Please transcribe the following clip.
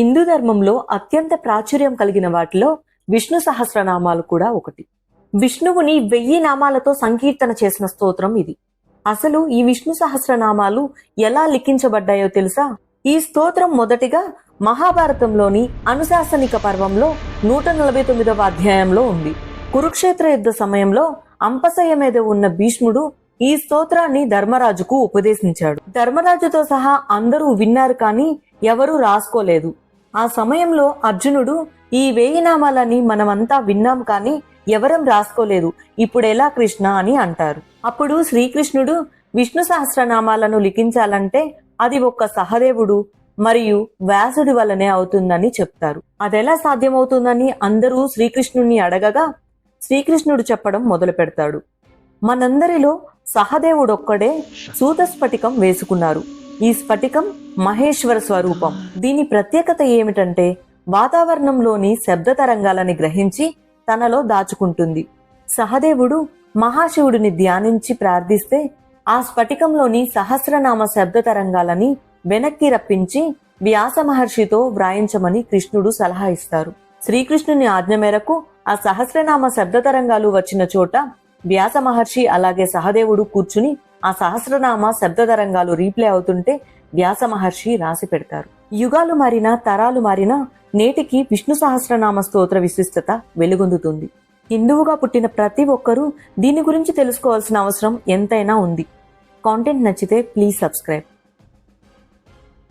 హిందూ ధర్మంలో అత్యంత ప్రాచుర్యం కలిగిన వాటిలో విష్ణు సహస్రనామాలు కూడా ఒకటి. విష్ణువుని వెయ్యి నామాలతో సంకీర్తన చేసిన స్తోత్రం ఇది. అసలు ఈ విష్ణు సహస్రనామాలు ఎలా లిఖించబడ్డాయో తెలుసా? ఈ స్తోత్రం మొదటిగా మహాభారతంలోని అనుశాసనిక పర్వంలో నూట నలభై తొమ్మిదవ అధ్యాయంలో ఉంది. కురుక్షేత్ర యుద్ధ సమయంలో అంపసయ్య మీద ఉన్న భీష్ముడు ఈ స్తోత్రాన్ని ధర్మరాజుకు ఉపదేశించాడు. ధర్మరాజుతో సహా అందరూ విన్నారు కానీ ఎవరూ రాసుకోలేదు. ఆ సమయంలో అర్జునుడు ఈ వేయి నామాలని మనమంతా విన్నాం కానీ ఎవరం రాసుకోలేదు. ఇప్పుడెలా కృష్ణ అని అంటారు. అప్పుడు శ్రీకృష్ణుడు విష్ణు సహస్రనామాలను లిఖించాలంటే అది ఒక్క సహదేవుడు మరియు వ్యాసుడి వల్లనే అవుతుందని చెప్తారు. అదెలా సాధ్యమవుతుందని అందరూ శ్రీకృష్ణుణ్ణి అడగగా శ్రీకృష్ణుడు చెప్పడం మొదలు పెడతాడు. మనందరిలో సహదేవుడొక్కడే సూత స్ఫటికం వేసుకున్నారు. ఈ స్ఫటికం మహేశ్వర స్వరూపం. దీని ప్రత్యేకత ఏమిటంటే వాతావరణంలోని శబ్ద తరంగాలని గ్రహించి తనలో దాచుకుంటుంది. సహదేవుడు మహాశివుడిని ధ్యానించి ప్రార్థిస్తే ఆ స్ఫటికంలోని సహస్రనామ శబ్ద తరంగాలని వెనక్కి రప్పించి వ్యాస మహర్షితో వ్రాయించమని కృష్ణుడు సలహా ఇస్తారు. శ్రీకృష్ణుని ఆజ్ఞ మేరకు ఆ సహస్రనామ శబ్ద తరంగాలు వచ్చిన చోట వ్యాస మహర్షి అలాగే సహదేవుడు కూర్చుని ఆ సహస్రనామ శబ్ద తరంగాలు రీప్లే అవుతుంటే వ్యాస మహర్షి రాసి పెడతారు. యుగాలు మారినా తరాలు మారినా నేటికి విష్ణు సహస్రనామ స్తోత్ర విశిష్టత వెలుగొందుతుంది. హిందువుగా పుట్టిన ప్రతి ఒక్కరూ దీని గురించి తెలుసుకోవాల్సిన అవసరం ఎంతైనా ఉంది. కాంటెంట్ నచ్చితే ప్లీజ్ సబ్స్క్రైబ్